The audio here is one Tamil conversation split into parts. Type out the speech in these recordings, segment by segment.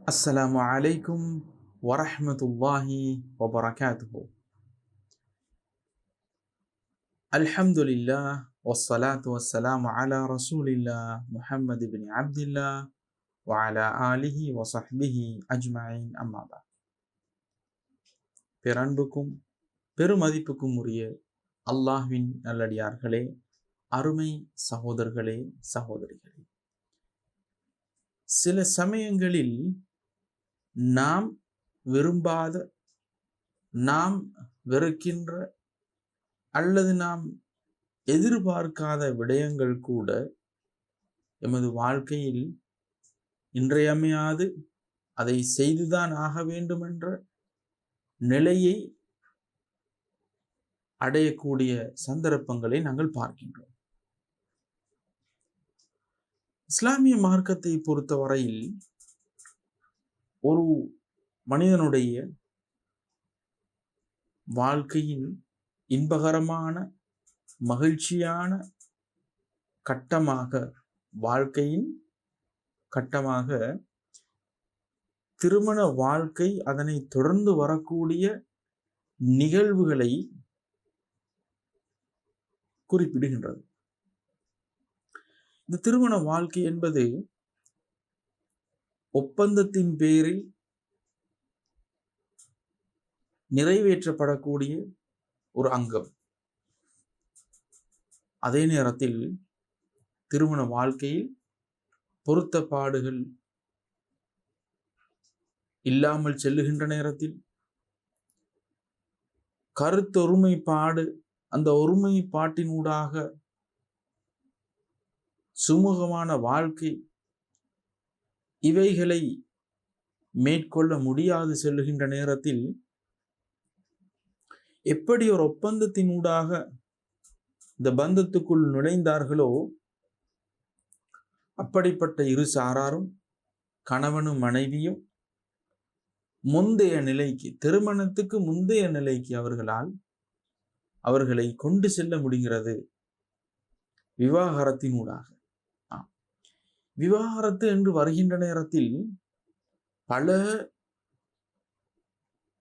السلام عليكم ورحمة الله وبركاته الحمد لله والصلاة والسلام على رسول الله محمد بن عبد الله وعلى آله وصحبه أجمعين أما بعد பிறன்புக்கும் பெருமதிப்புக்கும் உரிய அல்லாஹ்வின் நல்லடியார்களே அருமை சகோதரர்களே சகோதரிகளே சில சமயங்களில் நாம் விரும்பாத நாம் வெறுக்கின்ற அல்லது நாம் எதிர்பார்க்காத விடயங்கள் கூட எமது வாழ்க்கையில் இன்றையமையாது அதை செய்துதான் ஆக வேண்டும் என்ற நிலையை அடையக்கூடிய சந்தர்ப்பங்களை நாங்கள் பார்க்கின்றோம். இஸ்லாமிய மார்க்கத்தை பொறுத்தவரையில் ஒரு மனிதனுடைய வாழ்க்கையின் இன்பகரமான மகிழ்ச்சியான கட்டமாக வாழ்க்கையின் கட்டமாக திருமண வாழ்க்கை அதனை தொடர்ந்து வரக்கூடிய நிகழ்வுகளை குறிப்பிடுகின்றது. இந்த திருமண வாழ்க்கை என்பது ஒப்பந்தத்தின் பேரில் நிறைவேற்றப்படக்கூடிய ஒரு அங்கம். அதே நேரத்தில் திருமண வாழ்க்கையில் பொருத்தப்பாடுகள் இல்லாமல் செல்லுகின்ற நேரத்தில் கருத்தொருமைப்பாடு அந்த ஒருமைப்பாட்டினூடாக சுமூகமான வாழ்க்கை இவைகளை மேற்கொள்ள முடியாது செல்லுகின்ற நேரத்தில் எப்படி ஒரு ஒப்பந்தத்தினூடாக இந்த பந்தத்துக்குள் நுழைந்தார்களோ அப்படிப்பட்ட இரு சாராரும் கணவனும் மனைவியும் முந்தைய நிலைக்கு திருமணத்துக்கு முந்தைய நிலைக்கு அவர்களால் அவர்களை கொண்டு செல்ல முடிகிறது விவாகரத்தினூடாக. விவாகரத்து என்று வருகின்ற நேரத்தில் பல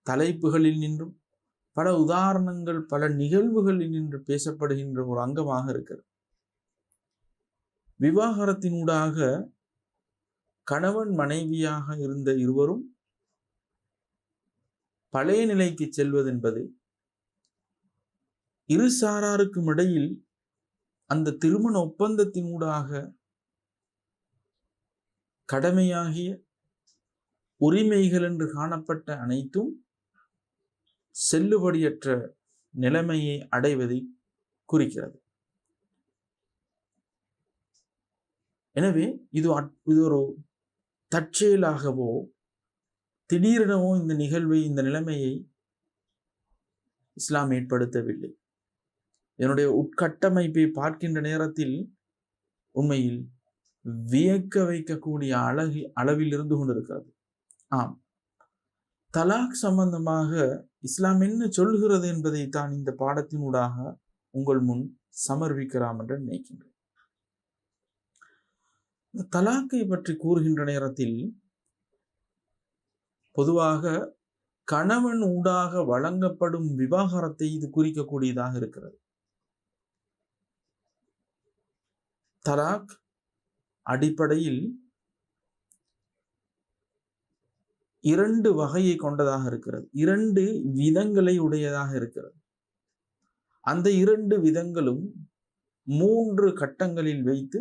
தலைப்புகளில் நின்றும் பல உதாரணங்கள் பல நிகழ்வுகளில் நின்று பேசப்படுகின்ற ஒரு அங்கமாக இருக்கிறது. விவாகரத்தினூடாக கணவன் மனைவியாக இருந்த இருவரும் பழைய நிலைக்கு செல்வதென்பது இரு சாராருக்கும் இடையில் அந்த திருமண ஒப்பந்தத்தினூடாக கடமையாகிய உரிமைகள் என்று காணப்பட்ட அனைத்தும் செல்லுபடியற்ற நிலைமையை அடைவதை குறிக்கிறது. எனவே இது இது ஒரு தற்செயலாகவோ திடீரெனவோ இந்த நிகழ்வை இந்த நிலைமையை இஸ்லாம் ஏற்படுத்தவில்லை. என்னுடைய உட்கட்டமைப்பை பார்க்கின்ற நேரத்தில் உண்மையில் வியக்க வைக்கக்கூடிய அழகு அளவில் இருந்து கொண்டிருக்கிறது. ஆம். தலாக் சம்பந்தமாக இஸ்லாம் என்ன சொல்கிறது என்பதை தான் இந்த பாடத்தினூடாக உங்கள் முன் சமர்ப்பிக்கலாம் என்று நினைக்கின்றேன். தலாக்கை பற்றி கூறுகின்ற நேரத்தில் பொதுவாக கணவன் ஊடாக வழங்கப்படும் விவாகரத்தை இது குறிக்கக்கூடியதாக இருக்கிறது. தலாக் அடிப்படையில் இரண்டு வகையை கொண்டதாக இருக்கிறது. இரண்டு விதங்களை உடையதாக இருக்கிறது. அந்த இரண்டு விதங்களும் மூன்று கட்டங்களில் வைத்து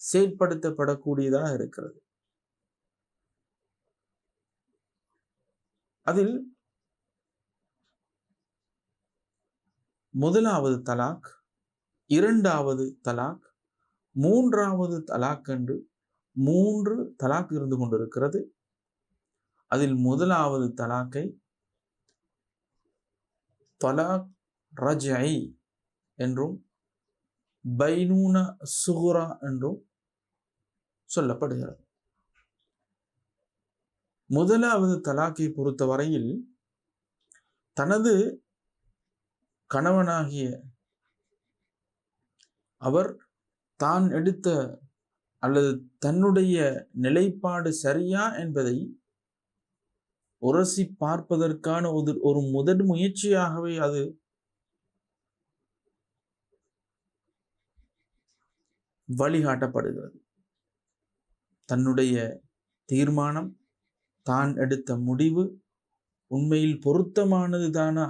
செயல்படுத்தப்படக்கூடியதாக இருக்கிறது. அதில் முதலாவது தலாக் இரண்டாவது தலாக் மூன்றாவது தலாக் என்று மூன்று தலாக் இருந்து கொண்டிருக்கிறது. அதில் முதலாவது தலாக்கை தலாக் ரஜை என்றும் பைனூன சுகுரா என்றும் சொல்லப்படுகிறது. முதலாவது தலாக்கை பொறுத்தவரையில் தனது கணவனாகிய அவர் தான் எடுத்த அல்லது தன்னுடைய நிலைப்பாடு சரியா என்பதை உரசி பார்ப்பதற்கான ஒரு ஒரு முதல் முயற்சியாகவே அது வழிகாட்டப்படுகிறது. தன்னுடைய தீர்மானம் தான் எடுத்த முடிவு உண்மையில் பொருத்தமானது தானா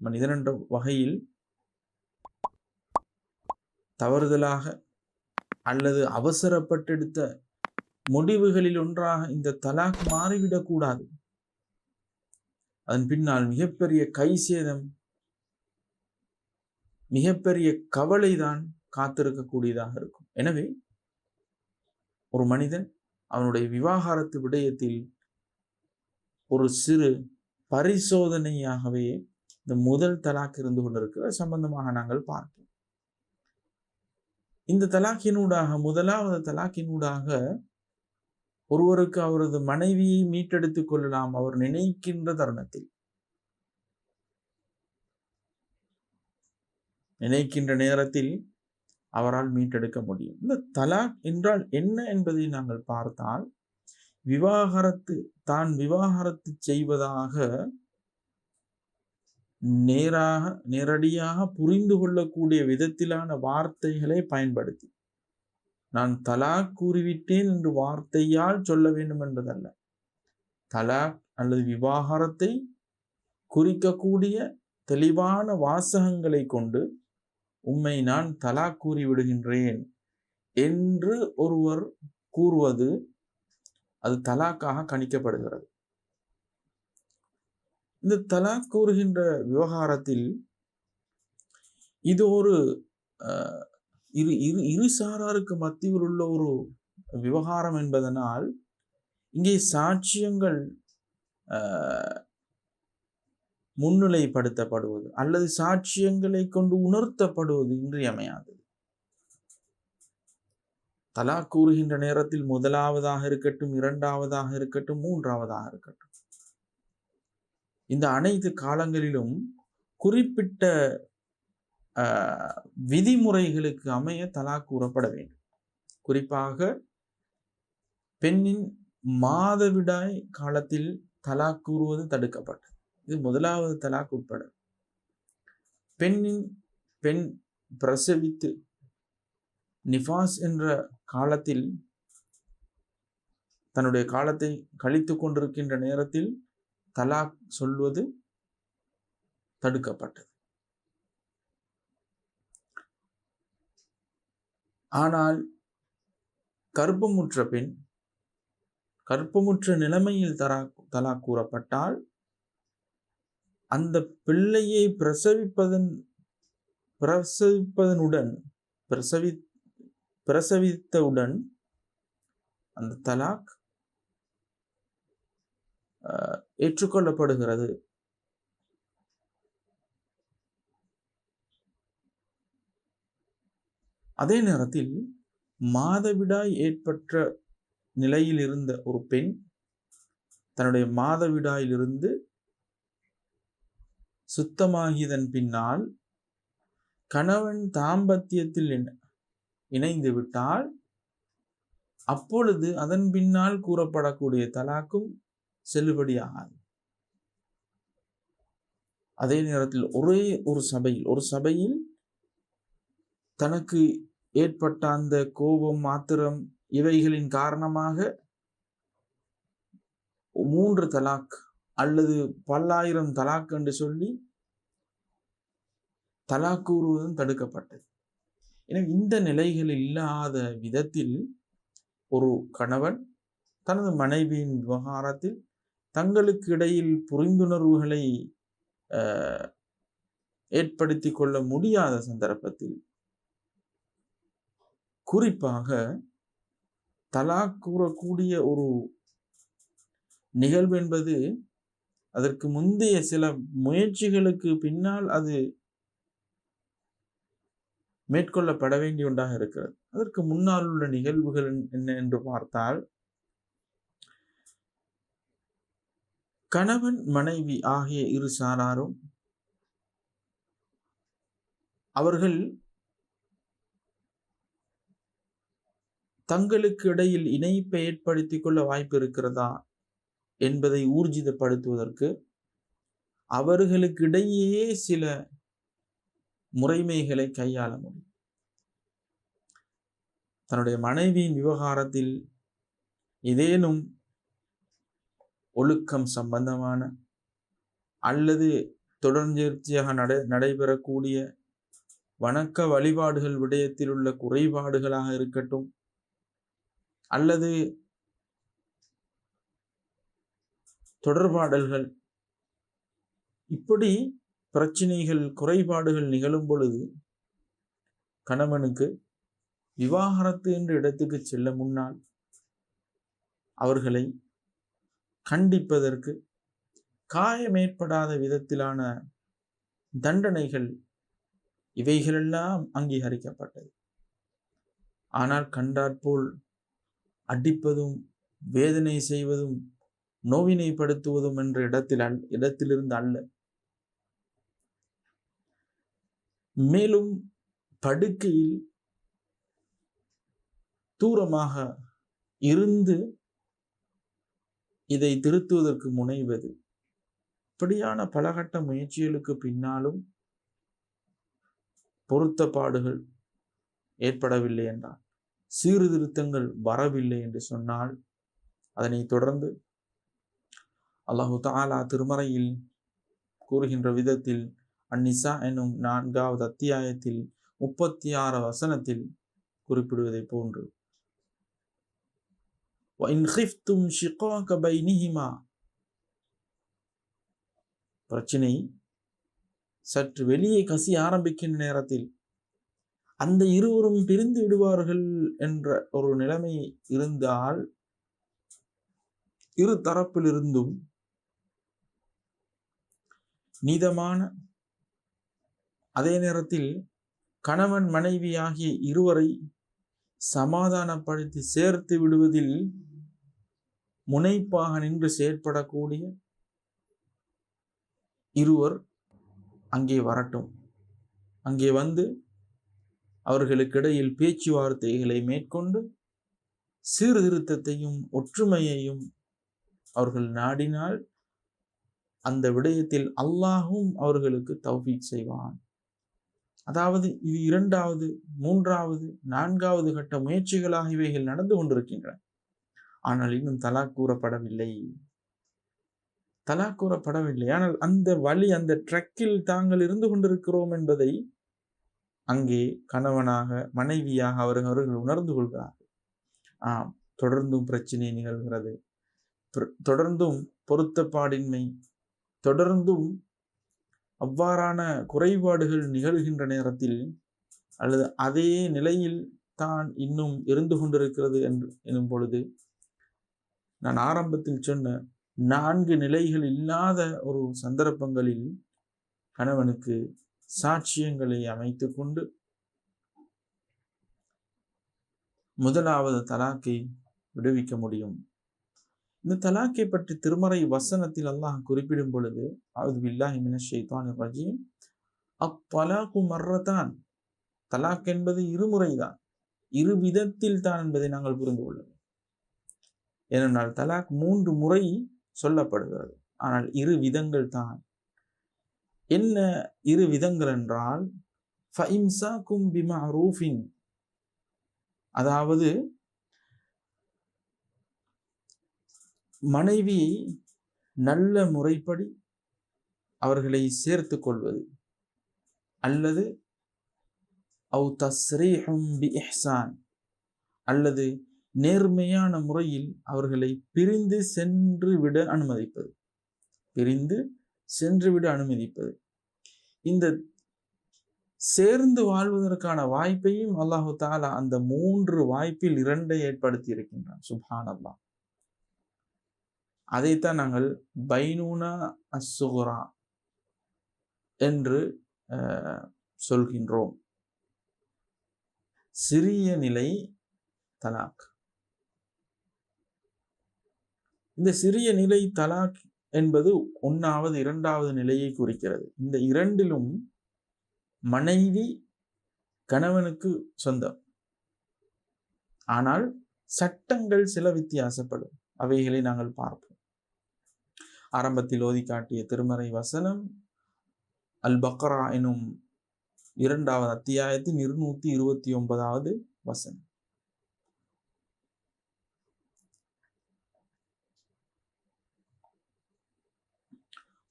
மனிதன் என்ற வகையில் தவறுதலாக அல்லது அவசரப்பட்டெடுத்த முடிவுகளில் ஒன்றாக இந்த தலாக் மாறிவிடக்கூடாது அதன் பின்னால் மிகப்பெரிய கை சேதம் மிகப்பெரிய கவலைதான் காத்திருக்கக்கூடியதாக இருக்கும். எனவே ஒரு மனிதன் அவனுடைய விவாகரத்து விடயத்தில் ஒரு சிறு பரிசோதனையாகவே இந்த முதல் தலாக் இருந்து கொண்டிருக்கிற சம்பந்தமாக நாங்கள் பார்ப்போம். இந்த தலாக்கினூடாக முதலாவது தலாக்கினூடாக ஒருவருக்கு அவரது மனைவியை மீட்டெடுத்துக் கொள்ளலாம் அவர் நினைக்கின்ற தருணத்தில். நினைக்கின்ற நேரத்தில் அவரால் மீட்டெடுக்க முடியும். இந்த தலாக் என்றால் என்ன என்பதை நாங்கள் பார்த்தால் விவாகரத்து தான் விவாகரத்து செய்வதாக நேராக நேரடியாக புரிந்து கொள்ளக்கூடிய விதத்திலான வார்த்தைகளை பயன்படுத்தி. நான் தலாக் கூறிவிட்டேன் என்று வார்த்தையால் சொல்ல வேண்டும் என்பதல்ல. தலாக் அல்லது விவாகரத்தை குறிக்கக்கூடிய தெளிவான வாசகங்களை கொண்டு உம்மை நான் தலாக் கூறிவிடுகின்றேன் என்று ஒருவர் கூறுவது அது தலாக்காக கணிக்கப்படுகிறது. இந்த தலாக் கூறுகின்ற விவகாரத்தில் இது ஒரு இரு இரு இரு சாராருக்கு மத்தியில் உள்ள ஒரு விவகாரம் என்பதனால் இங்கே சாட்சியங்கள் முன்னிலைப்படுத்தப்படுவது அல்லது சாட்சியங்களை கொண்டு உணர்த்தப்படுவது இன்றியமையாதது. தலா கூறுகின்ற நேரத்தில் முதலாவதாக இருக்கட்டும் இரண்டாவதாக இருக்கட்டும் மூன்றாவதாக இருக்கட்டும். இந்த அனைத்து காலங்களிலும் குறிப்பிட்ட விதிமுறைகளுக்கு அமைய தலா கூறப்பட வேண்டும். குறிப்பாக பெண்ணின் மாதவிடாய் காலத்தில் தலா கூறுவது தடுக்கப்பட்டது. இது முதலாவது தலாக் உட்பட. பெண்ணின் பெண் பிரசவித்து நிஃபாஸ் என்ற காலத்தில் தன்னுடைய காலத்தை கழித்து கொண்டிருக்கின்ற நேரத்தில் தலாக் சொல்வது தடுக்கப்பட்டது. ஆனால் கர்ப்பமுற்ற பெண் கர்ப்பமுற்ற நிலைமையில் தரா தலா கூறப்பட்டால் அந்த பிள்ளையை பிரசவிப்பதன் பிரசவிப்பதனுடன் பிரசவி பிரசவித்தவுடன் அந்த தலாக் ஏற்றுக்கொள்ளப்படுகிறது. அதே நேரத்தில் மாதவிடாய் ஏற்பட்ட நிலையில் இருந்த ஒரு பெண் தன்னுடைய மாதவிடாயிலிருந்து சுத்தமாகியதன் பின்னால் கணவன் தாம்பத்தியத்தில் இணைந்து விட்டால் அப்பொழுது அதன் பின்னால் கூறப்படக்கூடிய தலாக்கும் செல்லுபடியாகாது. அதே நேரத்தில் ஒரே ஒரு சபையில் ஒரு சபையில் தனக்கு ஏற்பட்ட அந்த கோபம் மாத்திரம் இவைகளின் காரணமாக மூன்று தலாக் அல்லது பல்லாயிரம் தலாக் என்று சொல்லி தலாக் கூறுவதும் தடுக்கப்பட்டது. எனவே இந்த நிலைகள் இல்லாத விதத்தில் ஒரு கணவன் தனது மனைவியின் விவகாரத்தில் தங்களுக்கு இடையில் புரிந்துணர்வுகளை ஏற்படுத்தி கொள்ள முடியாத சந்தர்ப்பத்தில் குறிப்பாக தலா கூறக்கூடிய ஒரு நிகழ்வு என்பது அதற்கு முந்தைய சில முயற்சிகளுக்கு பின்னால் அது மேற்கொள்ளப்பட வேண்டிய ஒன்றாக இருக்கிறது. அதற்கு முன்னால் உள்ள நிகழ்வுகள் என்ன என்று பார்த்தால் கணவன் மனைவி ஆகிய இரு சாராரும் அவர்கள் தங்களுக்கு இடையில் இணைப்பை ஏற்படுத்திக் கொள்ள வாய்ப்பு இருக்கிறதா என்பதை ஊர்ஜிதப்படுத்துவதற்கு அவர்களுக்கு இடையே சில முறைமைகளை கையாள முடியும். தன்னுடைய மனைவியின் விவகாரத்தில் ஏதேனும் ஒழுக்கம் சம்பந்தமான அல்லது தொடர்ச்சியாக நட நடைபெறக்கூடிய வணக்க வழிபாடுகள் விடயத்தில் உள்ள குறைபாடுகளாக இருக்கட்டும் அல்லது தொடர்பாடல்கள். இப்படி பிரச்சனைகள் குறைபாடுகள் நிகழும் பொழுது கணவனுக்கு விவாகரத்து என்ற இடத்துக்கு செல்ல முன்னால் அவர்களை கண்டிப்பதற்கு காயம் ஏற்படாத விதத்திலான தண்டனைகள் இவைகளெல்லாம் அங்கீகரிக்கப்பட்டது. ஆனால் கண்டாற்போல் அடிப்பதும் வேதனை செய்வதும் நோவினைப்படுத்துவதும் என்ற இடத்தில் அல் இடத்திலிருந்து அல்ல. மேலும் படுக்கையில் தூரமாக இருந்து இதை திருத்துவதற்கு முனைவது. இப்படியான பலகட்ட முயற்சிகளுக்கு பின்னாலும் பொருத்தப்பாடுகள் ஏற்படவில்லை என்றால் சீர்திருத்தங்கள் வரவில்லை என்று சொன்னால் அதனை தொடர்ந்து அல்லாஹு தாலா திருமறையில் கூறுகின்ற விதத்தில் அந்நிசா எனும் நான்காவது அத்தியாயத்தில் முப்பத்தி ஆறு வசனத்தில் குறிப்பிடுவதை போன்று பிரச்சினை. சற்று வெளியே கசி ஆரம்பிக்கின்ற நேரத்தில் அந்த இருவரும் பிரிந்து விடுவார்கள் என்ற ஒரு நிலைமை இருந்தால் இரு தரப்பிலிருந்தும் நீதமான அதே நேரத்தில் கணவன் மனைவி ஆகிய இருவரை சமாதானப்படுத்தி சேர்த்து விடுவதில் முனைப்பாக நின்று செயற்படக்கூடிய இருவர் அங்கே வரட்டும். அங்கே வந்து அவர்களுக்கிடையில் பேச்சுவார்த்தைகளை மேற்கொண்டு சீர்திருத்தத்தையும் ஒற்றுமையையும் அவர்கள் நாடினால் அந்த விடயத்தில் அல்லாஹும் அவர்களுக்கு தௌஃபீக் செய்வான். அதாவது இது இரண்டாவது மூன்றாவது நான்காவது கட்ட முயற்சிகளாக இவைகள் நடந்து கொண்டிருக்கின்றன. ஆனால் இன்னும் தலா கூறப்படவில்லை. தலா கூறப்படவில்லை. ஆனால் அந்த வழி அந்த ட்ரக்கில் தாங்கள் இருந்து கொண்டிருக்கிறோம் என்பதை அங்கே கணவனாக மனைவியாக அவர்கள் அவர்கள் உணர்ந்து கொள்கிறார்கள். ஆம் தொடர்ந்தும் பிரச்சனை நிகழ்கிறது. தொடர்ந்தும் பொருத்தப்பாடின்மை தொடர்ந்தும் அவ்வாறான குறைபாடுகள் நிகழ்கின்ற நேரத்தில் அல்லது அதே நிலையில் தான் இன்னும் இருந்து கொண்டிருக்கிறது என்று எனும் பொழுது நான் ஆரம்பத்தில் சொன்ன நான்கு நிலைகள் இல்லாத ஒரு சந்தர்ப்பங்களில் கணவனுக்கு சாட்சியங்களை அமைத்து கொண்டு முதலாவது தலாக்கை விடுவிக்க முடியும். இந்த தலாக்கை பற்றி திருமறை வசனத்தில் அல்லாஹ் குறிப்பிடும் பொழுது அது வில்லாஹி மினஷைத்தான் ரஜீம். அப்பலாக்கு மர்றதான் தலாக் என்பது இருமுறைதான் இரு விதத்தில் தான் என்பதை நாங்கள் புரிந்து கொள்ளும். ஏனென்றால் தலாக் மூன்று முறை சொல்லப்படுகிறது. ஆனால் இரு விதங்கள் தான். என்ன இரு விதங்கள் என்றால் அதாவது மனைவி நல்ல முறைப்படி அவர்களை சேர்த்து கொள்வது. அல்லது அவு தஸ்ரீஹும் பி இஹ்சான் அல்லது நேர்மையான முறையில் அவர்களை பிரிந்து சென்று விட அனுமதிப்பது. பிரிந்து சென்று விட அனுமதிப்பது. இந்த சேர்ந்து வாழ்வதற்கான வாய்ப்பையும் அல்லாஹு தாலா அந்த மூன்று வாய்ப்பில் இரண்டை ஏற்படுத்தி இருக்கின்றான். சுபான் அல்லா அதைத்தான் நாங்கள் பைனூனா அசுகுரா என்று சொல்கின்றோம். சிறிய நிலை தலாக். இந்த சிறிய நிலை தலாக் என்பது ஒன்றாவது இரண்டாவது நிலையை குறிக்கிறது. இந்த இரண்டிலும் மனைவி கணவனுக்கு சொந்தம். ஆனால் சட்டங்கள் சில வித்தியாசப்படும். அவைகளை நாங்கள் பார்ப்போம். ஆரம்பத்தில் ஓதி காட்டிய திருமறை வசனம் அல் பக்ரா எனும் இரண்டாவது அத்தியாயத்தின் இருநூத்தி இருபத்தி ஒன்பதாவது வசனம்.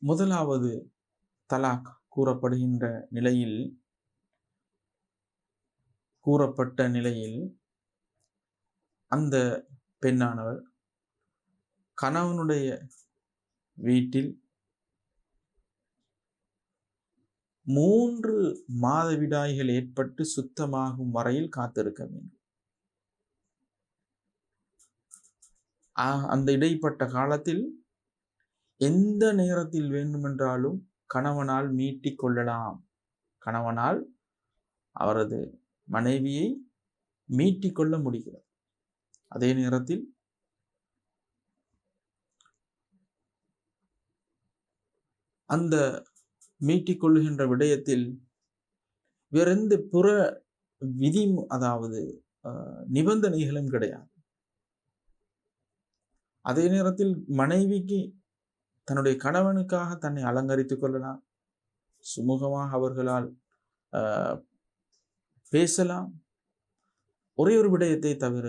முதலாவது தலாக் கூறப்படுகின்ற நிலையில் கூறப்பட்ட நிலையில் அந்த பெண்ணானவர் கணவனுடைய வீட்டில் மூன்று மாதவிடாய்கள் ஏற்பட்டு சுத்தமாகும் வரையில் காத்திருக்க வேண்டும். அந்த இடைப்பட்ட காலத்தில் எந்த நேரத்தில் வேண்டுமென்றாலும் கணவனால் மீட்டிக் கொள்ளலாம். கணவனால் அவரது மனைவியை மீட்டிக் கொள்ள முடிகிறது. அதே நேரத்தில் அந்த மீட்டிக் கொள்ளுகின்ற விடயத்தில் வேறெந்த புற விதி அதாவது நிபந்தனைகளும் கிடையாது. அதே நேரத்தில் மனைவிக்கு தன்னுடைய கணவனுக்காக தன்னை அலங்கரித்துக் கொள்ளலாம். சுமூகமாக அவர்களால் பேசலாம். ஒரே ஒரு விடயத்தை தவிர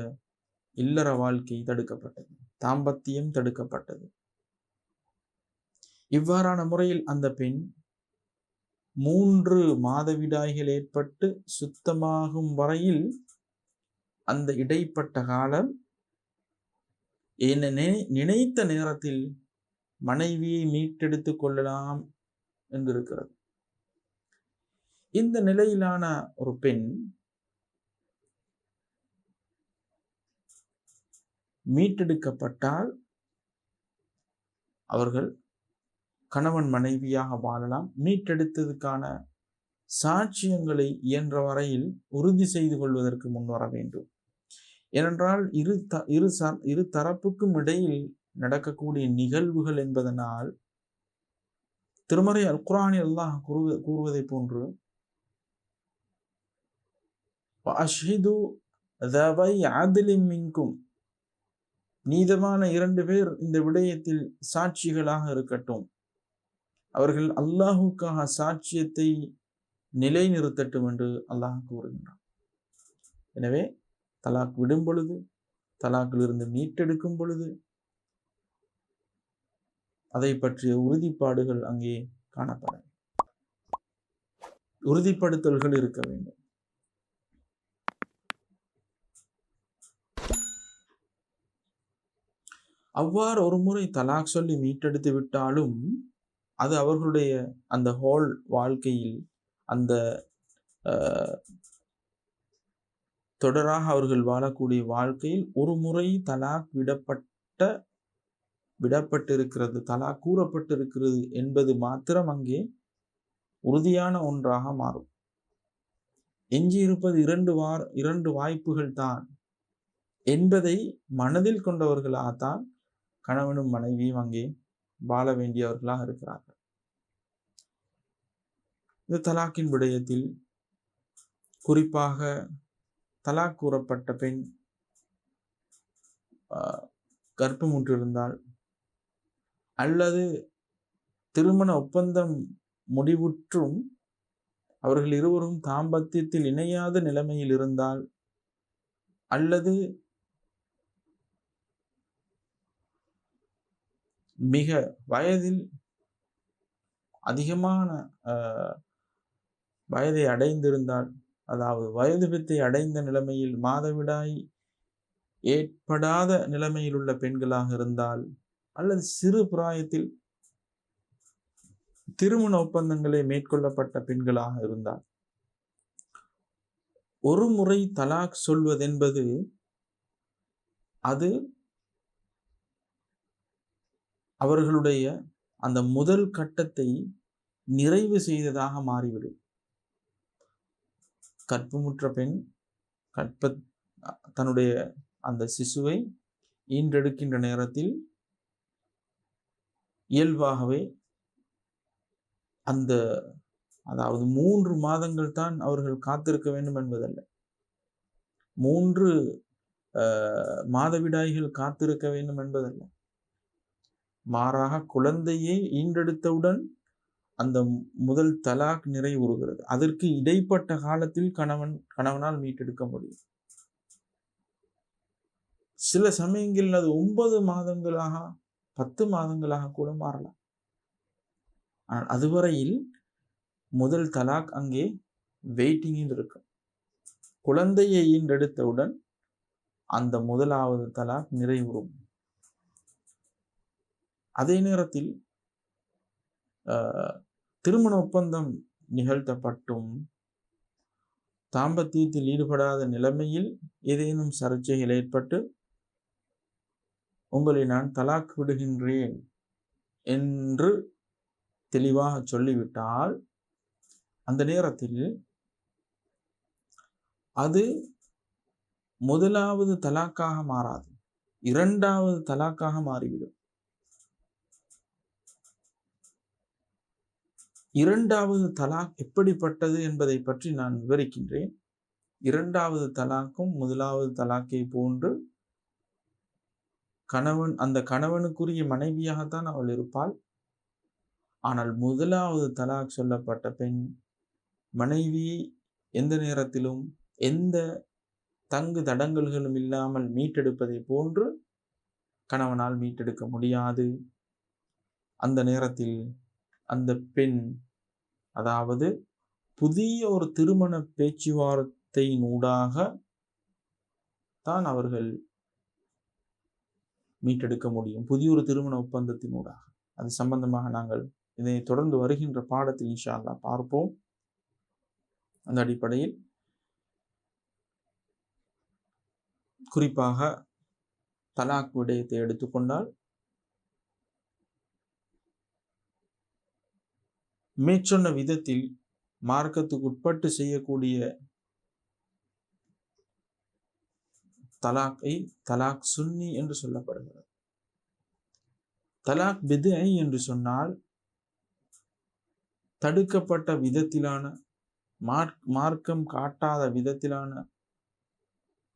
இல்லற வாழ்க்கை தடுக்கப்பட்டது. தாம்பத்தியம் தடுக்கப்பட்டது. இவ்வாறான முறையில் அந்த பெண் மூன்று மாதவிடாய்கள் ஏற்பட்டு சுத்தமாகும் வரையில் அந்த இடைப்பட்ட காலம் என்ன நினைத்த நேரத்தில் மனைவியை மீட்டெடுத்து கொள்ளலாம் என்றிருக்கிறது. இந்த நிலையிலான ஒரு பெண் மீட்டெடுக்கப்பட்டால் அவர்கள் கணவன் மனைவியாக வாழலாம். மீட்டெடுத்ததுக்கான சாட்சியங்களை இயன்ற வரையில் உறுதி செய்து கொள்வதற்கு முன்வர வேண்டும். ஏனென்றால் இரு த இரு ச இரு தரப்புக்கும் இடையில் நடக்கக்கூடிய நிகழ்வுகள் என்பதனால் திருமறை அல்குரானில் அல்லாஹ் கூறுவ கூறுவதை போன்று மின்கும். நீதமான இரண்டு பேர் இந்த விடயத்தில் சாட்சிகளாக இருக்கட்டும். அவர்கள் அல்லாஹுக்காக சாட்சியத்தை நிலைநிறுத்தட்டும் என்று அல்லாஹ் கூறுகின்றான். எனவே தலாக் விடும் பொழுது தலாக்கிலிருந்து மீட்டெடுக்கும் பொழுது அதை பற்றிய உறுதிப்பாடுகள் அங்கே காணப்படும் உறுதிப்படுத்தல்கள் இருக்க வேண்டும். அவ்வாறு ஒரு முறை தலாக் சொல்லி மீட்டெடுத்து விட்டாலும் அது அவர்களுடைய அந்த ஹோல் வாழ்க்கையில் அந்த தொடராக அவர்கள் வாழக்கூடிய வாழ்க்கையில் ஒரு முறை தலாக் விடப்பட்ட விடப்பட்டிருக்கிறது தலா கூறப்பட்டிருக்கிறது என்பது மாத்திரம் அங்கே உறுதியான ஒன்றாக மாறும். எஞ்சியிருப்பது இரண்டு வார் இரண்டு வாய்ப்புகள் தான். என்பதை மனதில் கொண்டவர்களாகத்தான் கணவனும் மனைவியும் அங்கே வாழ வேண்டியவர்களாக இருக்கிறார்கள். இந்த தலாக்கின் விடயத்தில் குறிப்பாக தலாக் கூறப்பட்ட பெண் கர்ப்பமுற்றிருந்தால் அல்லது திருமண ஒப்பந்தம் முடிவுற்றும் அவர்கள் இருவரும் தாம்பத்தியத்தில் இணையாத நிலைமையில் இருந்தால் அல்லது மிக வயதில் அதிகமான வயதை அடைந்திருந்தால் அதாவது வயது வித்தை அடைந்த நிலைமையில் மாதவிடாய் ஏற்படாத நிலைமையில் உள்ள பெண்களாக இருந்தால் அல்லது சிறு பிராயத்தில் திருமண ஒப்பந்தங்களை மேற்கொள்ளப்பட்ட பெண்களாக இருந்தால் ஒரு முறை தலாக் சொல்வதென்பது அது அவர்களுடைய அந்த முதல் கட்டத்தை நிறைவு செய்ததாக மாறிவிடும். கற்புமுற்ற பெண் கற்ப தன்னுடைய அந்த சிசுவை ஈன்றெடுக்கின்ற நேரத்தில் இயல்பாகவே அந்த அதாவது மூன்று மாதங்கள் தான் அவர்கள் காத்திருக்க வேண்டும் என்பதல்ல. மூன்று மாதவிடாய்கள் காத்திருக்க வேண்டும் என்பதல்ல. மாறாக குழந்தையை ஈண்டெடுத்தவுடன் அந்த முதல் தலாக் நிறைவுறுகிறது அதற்கு இடைப்பட்ட காலத்தில் கணவன் கணவனால் மீட்டெடுக்க முடியும். சில சமயங்களில் அது ஒன்பது மாதங்களாக பத்து மாதங்களாக கூட மாறலாம் ஆனால் அதுவரையில் முதல் தலாக் அங்கே வெயிட்டிங்கில் இருக்கும் குழந்தையை ஈண்டெடுத்தவுடன் அந்த முதலாவது தலாக் நிறைவுறும். அதே நேரத்தில் திருமண ஒப்பந்தம் நிகழ்த்தப்பட்டும். தாம்பத்தியத்தில் ஈடுபடாத நிலைமையில் ஏதேனும் சர்ச்சைகள் ஏற்பட்டு உங்களை நான் தலாக் விடுகின்றேன் என்று தெளிவாக சொல்லிவிட்டால் அந்த நேரத்தில் அது முதலாவது தலாக்காக மாறாது. இரண்டாவது தலாக்காக மாறிவிடும். இரண்டாவது தலாக் எப்படிப்பட்டது என்பதை பற்றி நான் விவரிக்கின்றேன். இரண்டாவது தலாக்கும் முதலாவது தலாக்கை போன்று கணவன் அந்த கணவனுக்குரிய மனைவியாகத்தான் அவள் இருப்பாள். ஆனால் முதலாவது தலாக் சொல்லப்பட்ட பெண் மனைவியை எந்த நேரத்திலும் எந்த தங்கு தடங்கல்களும் இல்லாமல் மீட்டெடுப்பதை போன்று கணவனால் மீட்டெடுக்க முடியாது. அந்த நேரத்தில் அந்த பெண் அதாவது புதிய ஒரு திருமண பேச்சுவார்த்தையினூடாக தான் அவர்கள் மீட்டெடுக்க முடியும். புதிய ஒரு திருமண ஒப்பந்தத்தினூடாக அது சம்பந்தமாக நாங்கள் இதை தொடர்ந்து வருகின்ற பாடத்தில் இன்ஷா அல்லா பார்ப்போம். அந்த அடிப்படையில் குறிப்பாக தலாக் விடயத்தை எடுத்துக்கொண்டால் மேற்சொன்ன விதத்தில் மார்க்கத்துக்கு உட்பட்டு செய்யக்கூடிய தலாக்கை தலாக் சுன்னி என்று சொல்லப்படுகிறது. தலாக் பிதை என்று சொன்னால் தடுக்கப்பட்ட விதத்திலான மார்க்கம் காட்டாத விதத்திலான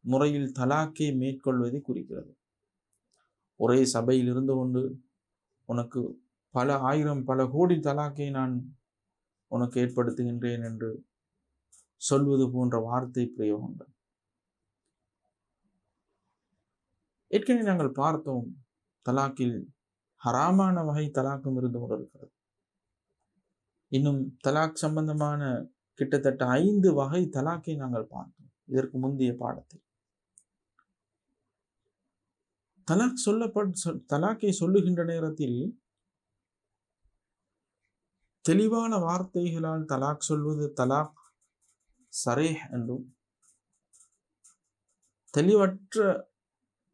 முறையில் தலாக்கை மேற்கொள்வதை குறிக்கிறது. ஒரே சபையில் இருந்து கொண்டு உனக்கு பல ஆயிரம் பல கோடி தலாக்கை நான் உனக்கு ஏற்படுத்துகின்றேன் என்று சொல்வது போன்ற வார்த்தை பிரயோகங்கள் ஏற்கனவே நாங்கள் பார்த்தோம் தலாக்கில் ஹராமான வகை தலாக்கும் இருந்து கொண்டிருக்கிறது இன்னும் தலாக் சம்பந்தமான கிட்டத்தட்ட ஐந்து வகை தலாக்கை நாங்கள் பார்த்தோம் இதற்கு முந்தைய பாடத்தில். தலாக் சொல்லப்பட் தலாக்கை சொல்லுகின்ற நேரத்தில் தெளிவான வார்த்தைகளால் தலாக் சொல்வது தலாக் சரேஹ் என்றும் தெளிவற்ற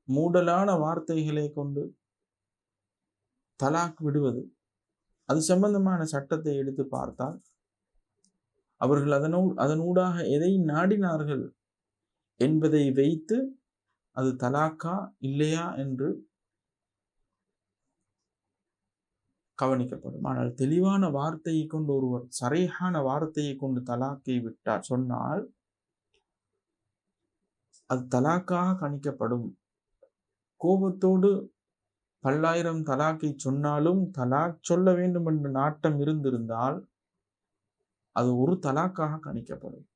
மூடலான வார்த்தைகளை கொண்டு தலாக் விடுவது அது சம்பந்தமான சட்டத்தை எடுத்து பார்த்தால் அவர்கள் அதனூ அதனூடாக எதை நாடினார்கள் என்பதை வைத்து அது தலாக்கா இல்லையா என்று கவனிக்கப்படும். ஆனால் தெளிவான வார்த்தையை கொண்டு ஒருவர் சரியான வார்த்தையை கொண்டு தலாக்கை விட்டார் சொன்னால் அது தலாக்காக கணிக்கப்படும். கோபத்தோடு பல்லாயிரம் தலாக்கை சொன்னாலும் தலாக் சொல்ல வேண்டும் என்ற நாட்டம் இருந்திருந்தால் அது ஒரு தலாக்காக கணிக்கப்படும்.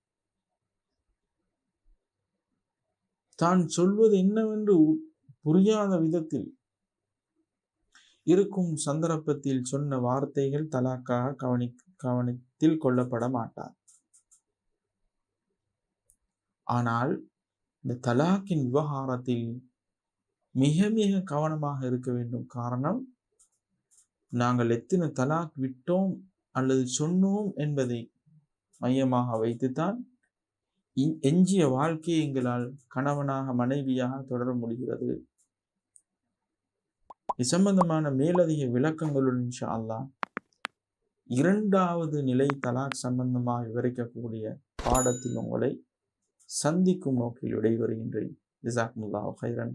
தான் சொல்வது என்னவென்று புரியாத விதத்தில் இருக்கும் சந்தர்ப்பத்தில் சொன்ன வார்த்தைகள் தலாக்காக கவனி கவனத்தில் கொள்ளப்பட மாட்டார். ஆனால் இந்த தலாக்கின் விவகாரத்தில் மிக மிக கவனமாக இருக்க வேண்டும். காரணம் நாங்கள் எத்தனை தலாக் விட்டோம் அல்லது சொன்னோம் என்பதை மையமாக வைத்துத்தான் எஞ்சிய வாழ்க்கையை எங்களால் கணவனாக மனைவியாக தொடர முடிகிறது. இது சம்பந்தமான மேலதிக விளக்கங்களுடன் அல்லா இரண்டாவது நிலை தலாக் சம்பந்தமாக விவரிக்கக்கூடிய பாடத்தில் உங்களை சந்திக்கும் நோக்கில் விடைபெறுகின்றேன். ஜிசாக்முல்லா ஹைரன்